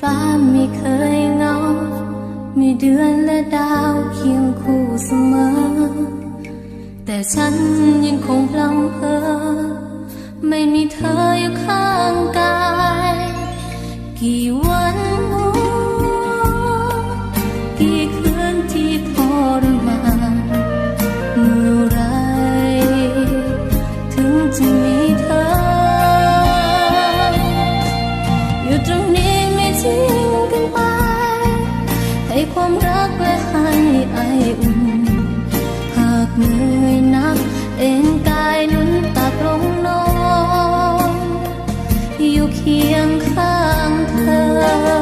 ฟ้าไม่เคยเงา มีเดือนและดาวเคียงคู่เสมอ แต่ฉันยังคงพลังเพอ ไม่มีเธออยู่ข้างกาย กี่วันกี่คืนที่ทรมานเมื่อไรถึงจะ ให้ความรักและให้ไออุ่น หากเหนื่อยนัก เอ็นกายนุนตักลงนอน อยู่เคียงข้างเธอ